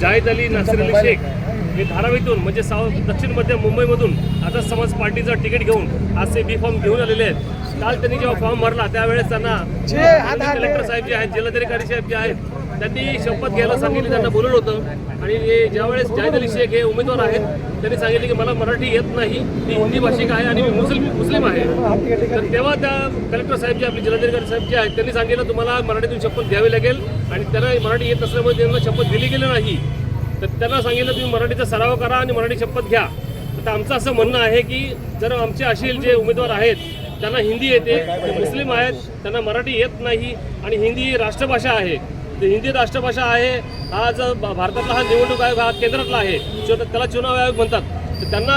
जाहिद अली नासिर अली शेख हे धारावीतून म्हणजे साऊथ दक्षिण मध्य मुंबईमधून आता समाज पार्टीचं तिकीट घेऊन आज ते बी फॉर्म घेऊन आलेले आहेत. काल त्यांनी जेव्हा फॉर्म भरला त्यावेळेस त्यांना कलेक्टर साहेब जे आहेत जिल्हाधिकारी साहेब जे आहेत त्यांनी शपथ घ्यायला सांगितली त्यांना बोलवलं होतं. आणि हे ज्यावेळेस जाहिद अली शेख हे उमेदवार आहेत त्यांनी सांगितले की मला मराठी येत नाही मी हिंदी भाषिक आहे आणि मी मुस्लिम मुस्लिम आहे. तर तेव्हा त्या कलेक्टर साहेब जे आपले जिल्हाधिकारी साहेब जे आहेत त्यांनी सांगितलं तुम्हाला मराठीतून शपथ घ्यावी लागेल आणि त्यांना मराठी येत नसल्यामुळे त्यांना शपथ दिली गेली नाही. तर त्यांना सांगितलं तुम्ही मराठीचा सराव करा आणि मराठी शपथ घ्या. तर आमचं असं म्हणणं आहे की जर आमचे असे जे उमेदवार आहेत त्यांना हिंदी येते ते मुस्लिम आहेत त्यांना मराठी येत नाही आणि हिंदी ही राष्ट्रभाषा आहे हिंदी राष्ट्रभाषा आहे आज भा- भारतातला हा निवडणूक आयोग हा केंद्रातला आहे. त्याला चुनाव आयोग म्हणतात. तर त्यांना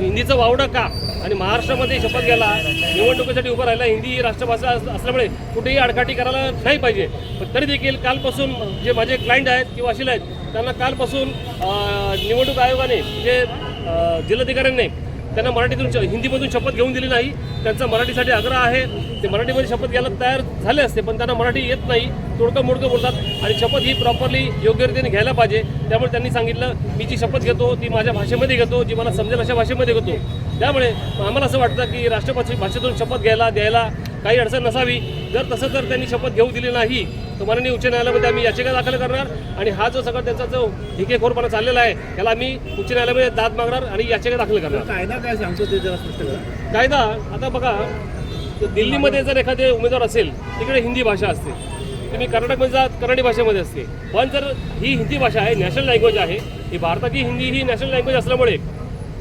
हिंदीचं वावडं का? आणि महाराष्ट्रामध्ये शपथ घ्यायला निवडणुकीसाठी उभं राहिला हिंदी ही राष्ट्रभाषा असल्यामुळे कुठेही आडकाठी करायला नाही पाहिजे. पण तरी देखील कालपासून जे माझे क्लायंट आहेत किंवा अशील आहेत त्यांना कालपासून निवडणूक आयोगाने जे जिल्हाधिकाऱ्यांनी त्यांना मराठीतून श- हिंदीमधून शपथ घेऊन दिली नाही. त्यांचा मराठीसाठी आग्रह आहे. ते मराठीमध्ये शपथ घ्यायला तयार झाले असते पण त्यांना मराठी येत नाही. तोडकं मोडकं बोलतात आणि शपथ ही प्रॉपरली योग्यरीतीने घ्यायला पाहिजे. त्यामुळे त्यांनी सांगितलं मी जी शपथ घेतो ती माझ्या भाषेमध्ये घेतो. जी मला समजेल अशा भाषेमध्ये घेतो. त्यामुळे आम्हाला असं वाटतं की राष्ट्रभाषी भाषेतून शपथ घ्यायला द्यायला काही अडचण नसावी. जर तसं जर त्यांनी शपथ घेऊ दिली नाही तर माननीय उच्च न्यायालयामध्ये आम्ही याचिका दाखल करणार आणि हा जो सगळा त्यांचा जो ढिकेखोरपणा चाललेला आहे त्याला आम्ही उच्च न्यायालयामध्ये दाद मागणार आणि याचिका दाखल करणार. कायदा काय सांगतो ते जरा स्पष्ट करा. कायदा आता बघा दिल्लीमध्ये जर एखादे उमेदवार असेल तिकडे हिंदी भाषा असते. तुम्ही कर्नाटकमध्ये जात कन्नडी भाषेमध्ये असते. पण जर ही हिंदी भाषा आहे नॅशनल लँग्वेज आहे ही भारताची हिंदी ही नॅशनल लँग्वेज असल्यामुळे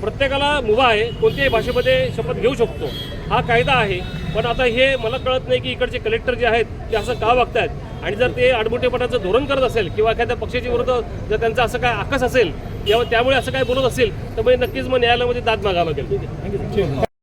प्रत्येकाला मुभा आहे कोणत्याही भाषेमध्ये शपथ घेऊ शकतो. हा कायदा आहे पण आता हे मला कळत नाही की इकडचे कलेक्टर जे आहेत ते असं का वागतायत? आणि जर ते आडमोठेपणाचं धोरण करत असेल किंवा एखाद्या पक्षाच्या विरुद्ध जर त्यांचा असं काय आकस असेल किंवा त्यामुळे असं काय बोलत असेल तर मग नक्कीच मग न्यायालयामध्ये दाद मागावं लागेल.